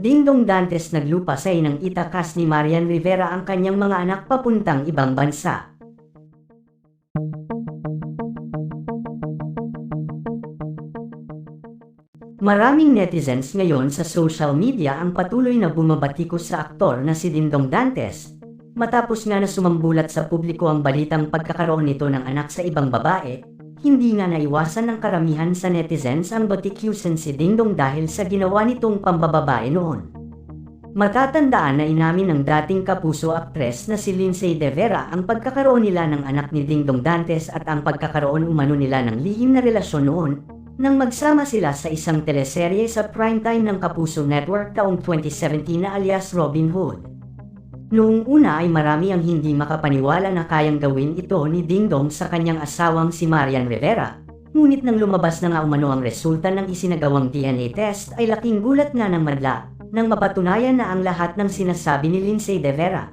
Dingdong Dantes naglupa sa inang itakas ni Marian Rivera ang kanyang mga anak papuntang ibang bansa. Maraming netizens ngayon sa social media ang patuloy na bumabatikos sa aktor na si Dingdong Dantes. Matapos nga na sumambulat sa publiko ang balitang pagkakaroon nito ng anak sa ibang babae, hindi nga naiwasan ng karamihan sa netizens ang batikusan si Dingdong dahil sa ginawa nitong pambababae noon. Matatandaan na inamin ng dating kapuso aktres na si Lindsay De Vera ang pagkakaroon nila ng anak ni Dingdong Dantes at ang pagkakaroon umano nila ng lihim na relasyon noon nang magsama sila sa isang teleserye sa primetime ng Kapuso Network taong 2017 na alias Robin Hood. Noong una ay marami ang hindi makapaniwala na kayang gawin ito ni Dingdong sa kanyang asawang si Marian Rivera. Ngunit nang lumabas na nga umano ang resulta ng isinagawang DNA test ay laking gulat nga ng madla nang mapatunayan na ang lahat ng sinasabi ni Lindsay De Vera.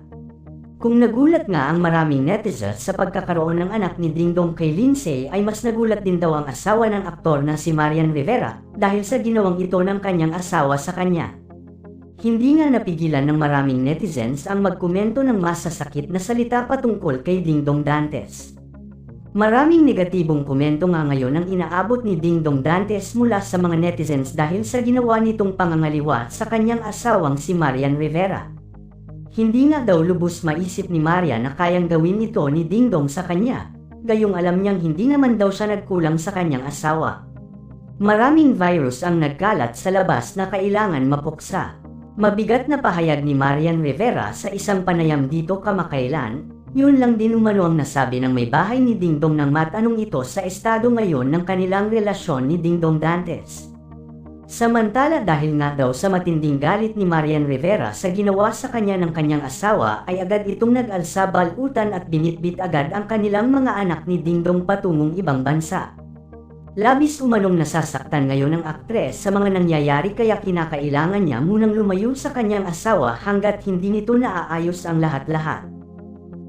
Kung nagulat nga ang maraming netizens sa pagkakaroon ng anak ni Dingdong kay Lindsay ay mas nagulat din daw ang asawa ng aktor na si Marian Rivera dahil sa ginawang ito ng kanyang asawa sa kanya. Hindi nga napigilan ng maraming netizens ang magkomento ng masasakit na salita patungkol kay Dingdong Dantes. Maraming negatibong komento nga ngayon ang inaabot ni Dingdong Dantes mula sa mga netizens dahil sa ginawa nitong pangangaliwa sa kanyang asawang si Marian Rivera. Hindi nga daw lubos maisip ni Maria na kayang gawin ito ni Dingdong sa kanya, gayong alam niyang hindi naman daw siya nagkulang sa kanyang asawa. Maraming virus ang nagkalat sa labas na kailangan mapuksa. Mabigat na pahayag ni Marian Rivera sa isang panayam dito kamakailan, yun lang din umano ang nasabi ng may bahay ni Dingdong nang matanong ito sa estado ngayon ng kanilang relasyon ni Dingdong Dantes. Samantala dahil nga daw sa matinding galit ni Marian Rivera sa ginawa sa kanya ng kanyang asawa ay agad itong nag-alsa balutan at binitbit agad ang kanilang mga anak ni Dingdong patungong ibang bansa. Labis umanong nasasaktan ngayon ng aktres sa mga nangyayari kaya kinakailangan niya munang lumayo sa kanyang asawa hanggat hindi nito naaayos ang lahat-lahat.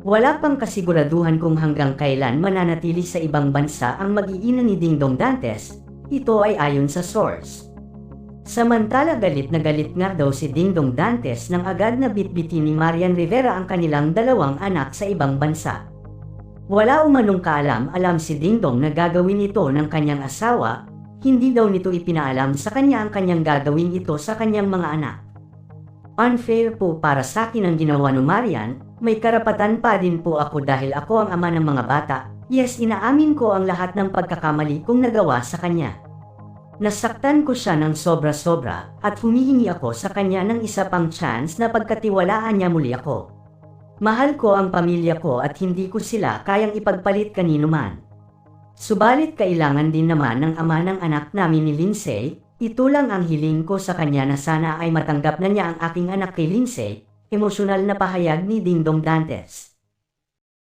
Wala pang kasiguraduhan kung hanggang kailan mananatili sa ibang bansa ang mag-iina ni Dingdong Dantes, ito ay ayon sa source. Samantala galit na galit nga daw si Dingdong Dantes nang agad na bitbitin ni Marian Rivera ang kanilang dalawang anak sa ibang bansa. Wala umanong kaalam-alam si Dingdong na gagawin ito ng kanyang asawa, hindi daw nito ipinaalam sa kanya ang kanyang gagawin ito sa kanyang mga anak. Unfair po para sa akin ang ginawa ni Marian, may karapatan pa din po ako dahil ako ang ama ng mga bata. Yes, inaamin ko ang lahat ng pagkakamali kong nagawa sa kanya. Nasaktan ko siya ng sobra-sobra at humihingi ako sa kanya ng isa pang chance na pagkatiwalaan niya muli ako. Mahal ko ang pamilya ko at hindi ko sila kayang ipagpalit kanino man. Subalit kailangan din naman ng ama ng anak namin ni Lindsay, ito lang ang hiling ko sa kanya na sana ay matanggap na niya ang aking anak kay Lindsay, emosyonal na pahayag ni Dingdong Dantes.